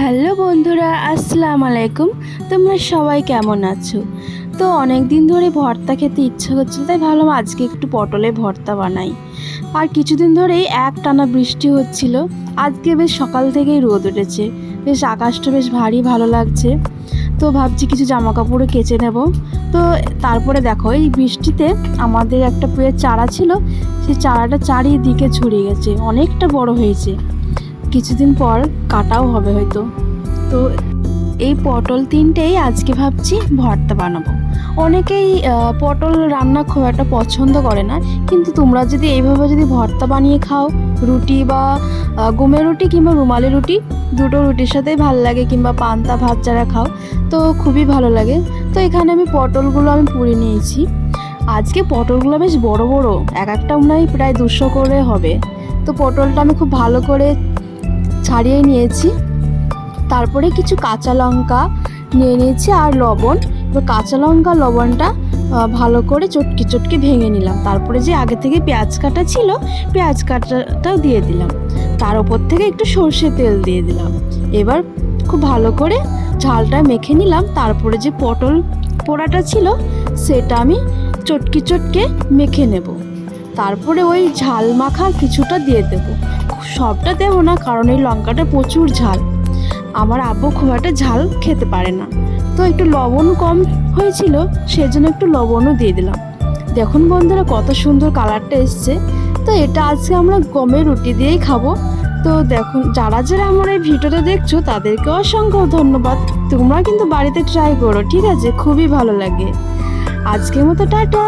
Hello বন্ধুরা, আসসালামু আলাইকুম। তোমরা সবাই কেমন আছো? তো অনেক দিন ধরে ভর্তা খেতে ইচ্ছা হচ্ছিল তাই ভাবলাম আজকে একটু পটলে ভর্তা বানাই। আর কিছুদিন ধরেই এক টানা বৃষ্টি হচ্ছিল। আজকে বেশ সকাল থেকেই রোদ উঠেছে। বেশ আকাশটা বেশ ভারী ভালো লাগছে। তো ভাবছি কিছু জামা কাপড়ও কেচে নেব। তো তারপরে দেখো, এই বৃষ্টিতে আমাদের একটা পেয়ের চারা ছিল, সেই চারাটা চারিদিকে ছড়িয়ে গেছে, অনেকটা বড় হয়েছে। কিছুদিন পর কাটাও হবে হয়তো। তো এই পটল তিনটেই আজকে ভাবছি ভর্তা বানাবো। অনেকেই পটল রান্না খুব একটা পছন্দ করে না, কিন্তু তোমরা যদি এইভাবে যদি ভর্তা বানিয়ে খাও, রুটি বা গমের রুটি কিংবা রুমালি রুটি, দুটো রুটির সাথেই ভালো লাগে, কিংবা পান্তা ভাত যারা খাও, তো খুবই ভালো লাগে। তো এখানে আমি পটলগুলো আমি পুড়ে নিয়েছি। আজকে পটলগুলো বেশ বড় বড়, এক একটা মনে হয় প্রায় দুশো করে হবে। তো পটলটা আমি খুব ভালো করে ছাড়িয়ে নিয়েছি। তারপরে কিছু কাঁচা লঙ্কা নিয়ে নিয়েছি আর লবণ। এবার কাঁচা লঙ্কা, লবণটা ভালো করে চটকি চটকি ভেঙে নিলাম। তারপরে যে আগে থেকে পেঁয়াজ কাটা ছিল, পেঁয়াজ কাটাটাও দিয়ে দিলাম। তার উপর থেকে একটু সর্ষে তেল দিয়ে দিলাম। এবার খুব ভালো করে ঝালটা মেখে নিলাম। তারপরে যে পটল পোড়াটা ছিল, সেটা আমি চটকি চটকে মেখে নেব। তারপরে ওই ঝাল মাখা কিছুটা দিয়ে দেবো। সবটা দেবো না, কারণ এই লঙ্কাটা প্রচুর ঝাল। আমার আব্বু খুব একটা ঝাল খেতে পারে না। তো একটু লবণ কম হয়েছিল, সেজন্য একটু লবণও দিয়ে দিলাম। দেখুন বন্ধুরা, কত সুন্দর কালারটা এসছে। তো এটা আজকে আমরা গমের রুটি দিয়েই খাব। তো দেখুন, যারা যারা আমার এই ভিডিওটা দেখছ, তাদেরকে অসংখ্য ধন্যবাদ। তোমরা কিন্তু বাড়িতে ট্রাই করো, ঠিক আছে? খুবই ভালো লাগে। আজকের মতো টাটা।